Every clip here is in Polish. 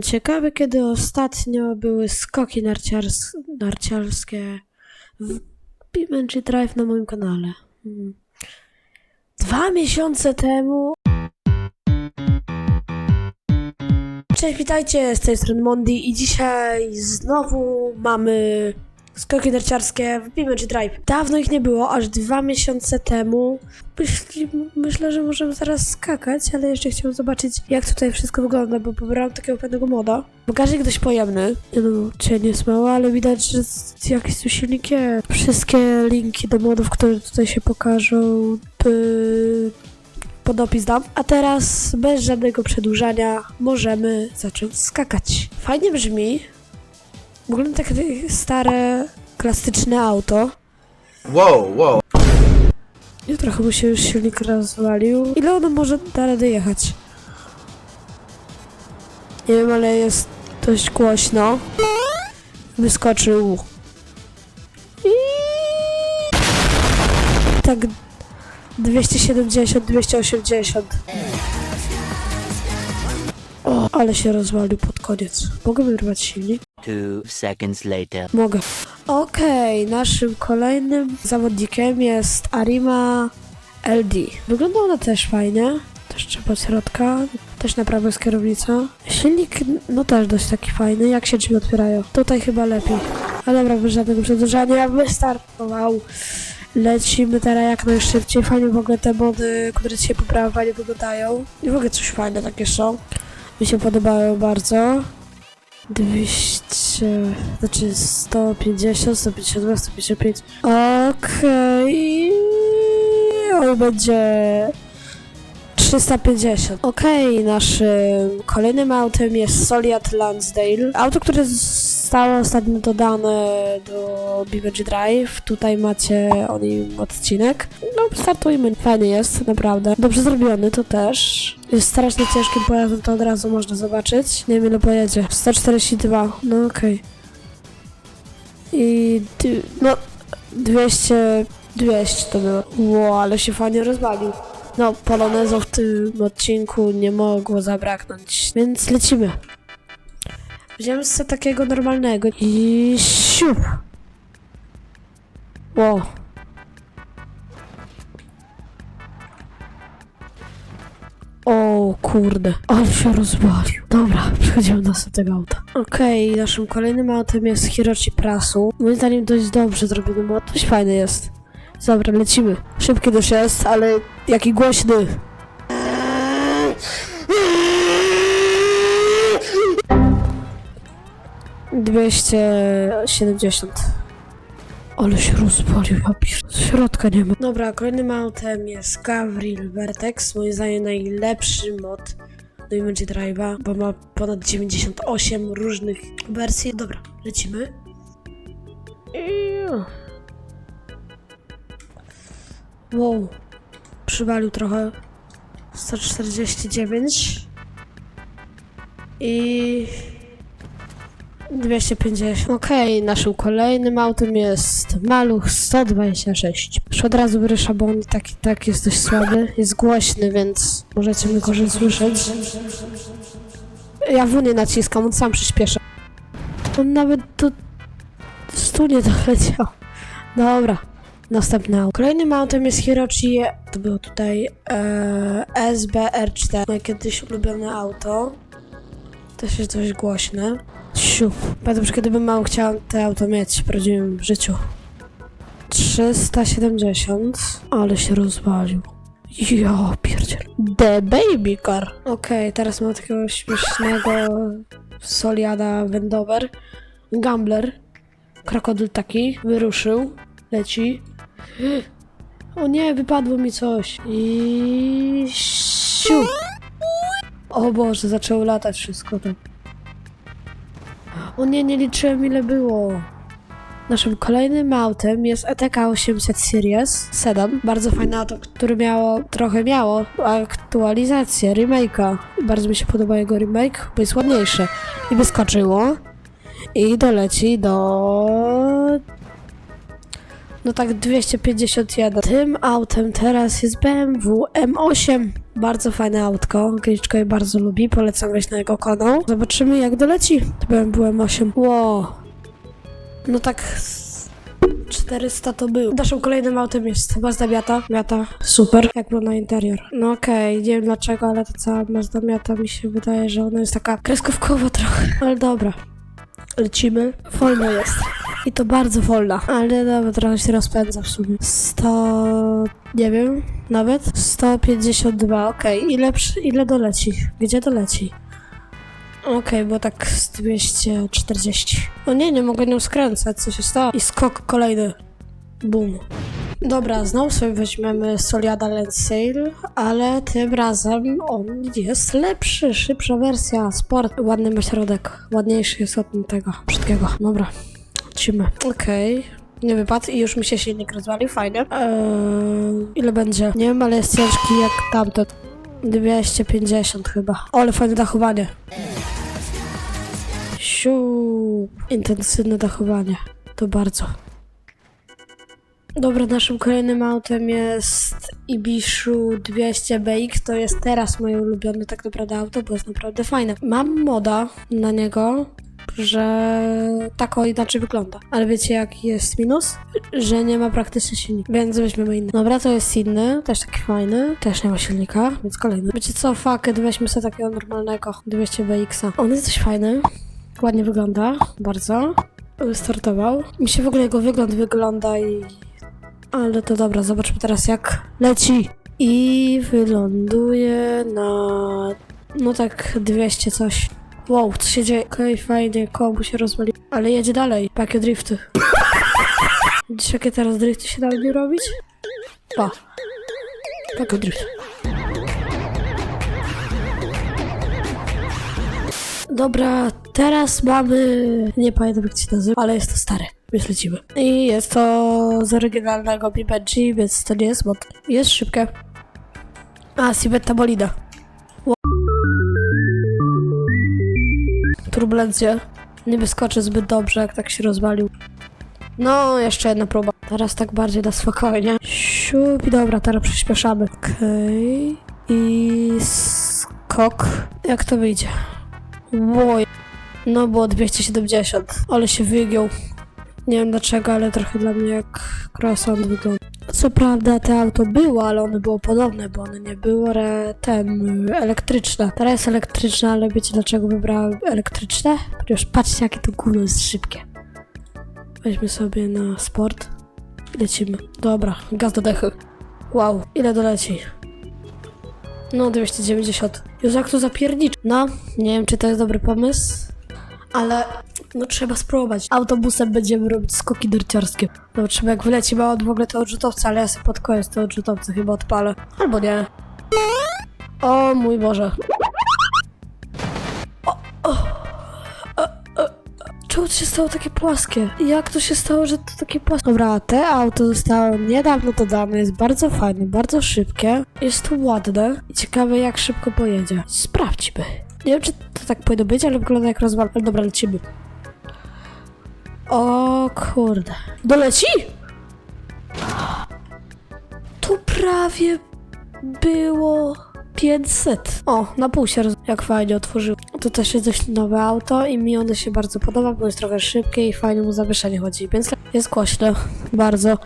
Ciekawe, kiedy ostatnio były skoki narciars narciarskie w BeamNG Drive na moim kanale. Mm. Dwa miesiące temu. Cześć, witajcie, z tej strony Mondi i dzisiaj znowu mamy skoki narciarskie w BeamNG Drive. Dawno ich nie było, aż dwa miesiące temu. Myśli, myślę, że możemy zaraz skakać, ale jeszcze chciałam zobaczyć, jak tutaj wszystko wygląda, bo pobrałam takiego fajnego moda. Bagażnik dość pojemny. No, cień jest mały, ale widać, że jakiś tu silnik jest. Wszystkie linki do modów, które tutaj się pokażą, by pod opis dam. A teraz, bez żadnego przedłużania, możemy zacząć skakać. Fajnie brzmi. Wygląda tak jak stare, klasyczne auto. Wow, wow. I trochę mu się już silnik rozwalił. Ile ono może da radę jechać? Nie wiem, ale jest dość głośno. Wyskoczył. I... Tak 270, 280. O, ale się rozwalił pod koniec. Mogę wyrwać silnik? Two seconds later. Mogę. Okej, naszym kolejnym zawodnikiem jest Arima LD. Wygląda ona też fajnie. Też trzeba od środka. Też na prawo jest kierownica. Silnik, no też dość taki fajny. Jak się drzwi otwierają? Tutaj chyba lepiej. Ale dobra, bez żadnego przedłużania. Wystartował. Lecimy teraz jak najszybciej. Fajnie w ogóle te mody, które dzisiaj poprawiam, fajnie wyglądają. I w ogóle coś fajne takie są. Mi się podobają bardzo. 200, znaczy 150, 152, 155. Okej. On będzie 350. Okej, naszym kolejnym autem jest Soliad Lansdale. Auto, które zostało ostatnio dodane do BBG Drive. Tutaj macie o nim odcinek. No, startujmy. Fajny jest, naprawdę. Dobrze zrobiony to też. Jest strasznie ciężkim pojazdem, to od razu można zobaczyć. Nie wiem ile pojedzie. 142, no okej. I ty, no 200, 200 to było. Ło, ale się fajnie rozwalił. No, polonezo w tym odcinku nie mogło zabraknąć, więc lecimy. Wziąłem sobie takiego normalnego i siup. Ło. O kurde, ale się rozwalił. Dobra, przechodzimy do następnego auta. Okej, naszym kolejnym autem jest Hiroshi Prasu. Moim zdaniem dość dobrze zrobiony mod, dość fajny jest. Dobra, lecimy. Szybki też jest, ale jaki głośny. Dwieście siedemdziesiąt. Ale się rozpalił, ja środka nie ma. Dobra, kolejnym autem jest Gavril Vertex. Moim zdaniem najlepszy mod do Image Drive'a, bo ma ponad 98 różnych wersji. Dobra, lecimy. Wow, przywalił trochę. 149 i 250. Okej, naszym kolejnym autem jest Maluch 126. Już od razu rysza, bo on i tak, i tak jest dość słaby. Jest głośny, więc możecie mnie gorzej słyszeć. Ja w nie naciskam, on sam przyspiesza. On nawet tu... Stu nie doleciał. Dobra. Następne auto. Kolejnym autem jest Hirochi, to było tutaj e, SBR4, moje kiedyś ulubione auto. Też jest dość głośne. Siup. Pamiętam, że kiedy bym mało chciałam to auto mieć w prawdziwym życiu. 370, ale się rozwalił. Ja pierdziel. The Baby Car. Okej, teraz mam takiego śmiesznego Soliada Wendover. Gambler. Krokodyl taki. Wyruszył. Leci. O nie, wypadło mi coś. I siu. O Boże, zaczęło latać wszystko tam. O nie, nie liczyłem ile było. Naszym kolejnym autem jest ETK 800 Series Sedan. Bardzo fajne auto, które miało, trochę miało aktualizację, remake'a. Bardzo mi się podoba jego remake, bo jest ładniejszy. I wyskoczyło. I doleci do No tak 251. Tym autem teraz jest BMW M8. Bardzo fajne autko. Gryczko je bardzo lubi. Polecam wejść na jego kanał. Zobaczymy jak doleci. To BMW M8. Wow. No tak... z 400 to był. Naszym kolejnym autem jest Mazda Miata. Miata, super. Jak wygląda interior. No okej, nie wiem dlaczego, ale ta cała Mazda Miata mi się wydaje, że ona jest taka kreskówkowa trochę. Ale dobra. Lecimy. Wolna jest. I to bardzo wolna. Ale dobra, trochę się rozpędza w sumie. 100... nie wiem, nawet? 152, okej. Ile, przy- ile doleci? Gdzie doleci? Okej, bo tak z 240. O nie, nie mogę nią skręcać, co się stało? I skok kolejny. Boom. Dobra, znowu sobie weźmiemy Soliada Land Sale, ale tym razem on jest lepszy, szybsza wersja, sport, ładny ma środek, ładniejszy jest od tego wszystkiego. Dobra, lecimy. Okej. Nie wypadł i już mi się silnik rozwalił, fajnie. Eee, ile będzie? Nie wiem, ale jest ciężki jak tamten. 250 chyba. O, ale fajne dachowanie. Siu. Intensywne dachowanie. To bardzo. Dobra, naszym kolejnym autem jest Ibishu 200 BX. To jest teraz moje ulubione tak naprawdę auto, bo jest naprawdę fajne. Mam moda na niego, że tak o inaczej wygląda. Ale wiecie jaki jest minus? Że nie ma praktycznie silnika, więc weźmiemy inny. Dobra, to jest inny, też taki fajny. Też nie ma silnika, więc kolejny. Wiecie co, fuck it, weźmy sobie takiego normalnego 200 BX-a. On jest dość fajny, ładnie wygląda, bardzo. Wystartował. Mi się w ogóle jego wygląd wygląda i ale to dobra, zobaczmy teraz jak leci. I wyląduje na... No tak 200 coś. Wow, co się dzieje? Okej, fajnie, komu się rozwali. Ale jedzie dalej. Jakie drifty. Widzisz jakie teraz drifty się dały robić? Pa. Taki drift. Dobra, teraz mamy... Nie pamiętam jak się nazywa, ale jest to stare. Więc lecimy. I jest to z oryginalnego BBG, więc to nie jest mod. Jest szybkie. A, Sibetta Bolida. Turbulencje. Nie wyskoczy zbyt dobrze, jak tak się rozwalił. No, jeszcze jedna próba. Teraz tak bardziej na spokojnie. Siup dobra, teraz przyspieszamy. Okej. I skok. Jak to wyjdzie? Łoj. No było 270, ale się wygiął. Nie wiem dlaczego, ale trochę dla mnie jak croissant wygląda. Co prawda te auto było, ale one było podobne, bo one nie były re, ten, y, elektryczne. Teraz jest elektryczne, ale wiecie dlaczego wybrałem elektryczne? Ponieważ patrzcie jakie to gówno jest szybkie. Weźmy sobie na sport. Lecimy. Dobra, gaz do dechy. Wow, ile doleci? No, 290. Już jak to zapiernicz. No, nie wiem, czy to jest dobry pomysł, ale no trzeba spróbować. Autobusem będziemy robić skoki narciarskie. Zobaczymy jak wyleci, bo on w ogóle to odrzutowca, ale ja sobie pod koniec to odrzutowce chyba odpalę. Albo nie. O mój Boże. O, o. Czemu to się stało takie płaskie? Jak to się stało, że to takie płaskie? Dobra, te auto zostało niedawno dodane, jest bardzo fajne, bardzo szybkie, jest to ładne i ciekawe jak szybko pojedzie. Sprawdźmy. Nie wiem, czy to tak powinno być, ale wygląda jak rozwal. Dobra, lecimy. O kurde. Doleci? Tu prawie było 500. O, na pół się roz... Jak fajnie otworzył. To też jest dość nowe auto i mi ono się bardzo podoba, bo jest trochę szybkie i fajnie mu zawieszenie chodzi, więc jest głośne. Bardzo.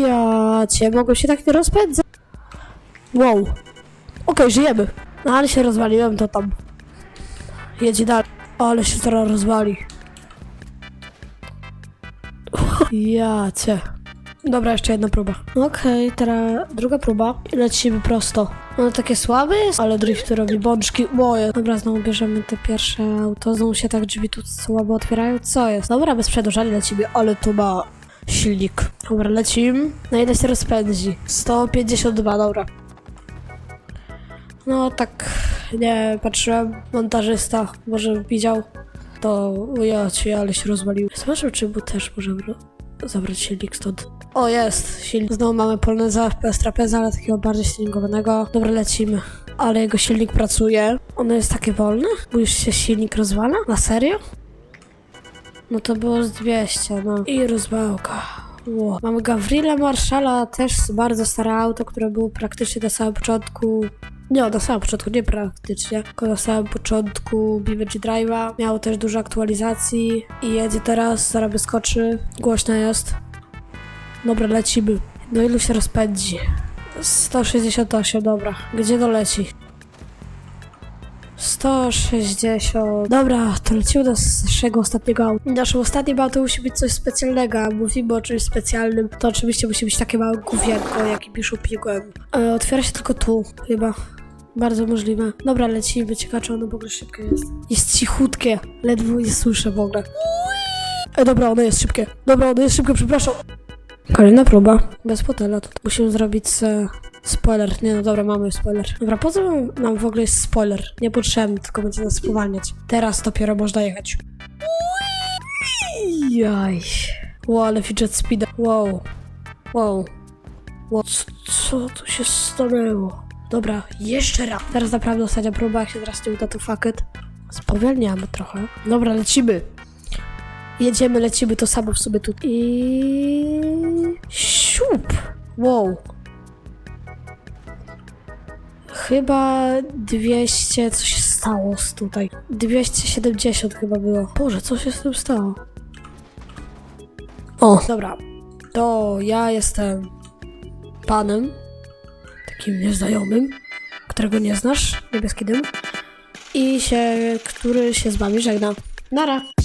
Ja cię mogę się tak nie rozpędzać. Wow. Okej, żyjemy. No ale się rozwaliłem, to tam. Jedzie dalej. Ale się teraz rozwali. Ja cię. Dobra, jeszcze jedna próba. Okej, teraz druga próba. I lecimy prosto. No takie słabe jest, ale drift robi bączki. Moje. Dobra, znowu bierzemy te pierwsze auto. Znowu się tak drzwi tu słabo otwierają. Co jest? Dobra, bez przedłużania lecimy, ale to ma silnik. Dobra, lecimy. Na ile się rozpędzi? 152, dobra. No tak, nie patrzyłem. Montażysta może widział. To ja cię, ale się rozwalił. Zobaczę, czy mu też może zabrać silnik stąd. O, jest silnik. Znowu mamy poloneza FPS trapeza, ale takiego bardziej silnikowanego. Dobra, lecimy. Ale jego silnik pracuje. Ono jest takie wolne? Bo już się silnik rozwala? Na serio? No to było z 200, no. I rozwałka. Ło. Mamy Gavrila Marszala, też bardzo stare auto, które było praktycznie na samym początku. Nie, na samym początku, nie praktycznie, tylko na samym początku BMG Drive'a. Miało też dużo aktualizacji i jedzie teraz, zaraz wyskoczy. Głośno jest. Dobra, lecimy. No ilu się rozpędzi? 168, dobra. Gdzie to leci? 160. Dobra, to lecimy do naszego ostatniego auta. Naszym ostatnim autem musi być coś specjalnego, a mówimy o czymś specjalnym. To oczywiście musi być takie małe gówienko, jakie piszą pigułem. E, otwiera się tylko tu, chyba. Bardzo możliwe. Dobra, lecimy. Ciekawe, czy ono w ogóle szybkie jest. Jest cichutkie. Ledwo je słyszę w ogóle. E, dobra, ono jest szybkie. Dobra, ono jest szybkie, przepraszam. Kolejna próba. Bez fotela. Musimy zrobić e, spoiler. Nie no dobra, mamy spoiler. Dobra, po co nam w ogóle jest spoiler? Niepotrzebny, tylko będzie nas spowalniać. Teraz dopiero można jechać. Jaj. Wow, ale fidget speed. Wow. Wow. wow. Co, co tu się stanęło? Dobra, jeszcze raz. Teraz naprawdę ostatnia próba, jak się teraz nie uda, to fuck it. Spowalniamy trochę. Dobra, lecimy. Jedziemy, lecimy, to samo w sobie tu. I... Siup! Wow. Chyba 200... Co się stało z tutaj? 270 chyba było. Boże, co się z tym stało? O, dobra. To ja jestem panem, takim nieznajomym, którego nie znasz, niebieski dym, i się, który się z wami żegna. Nara!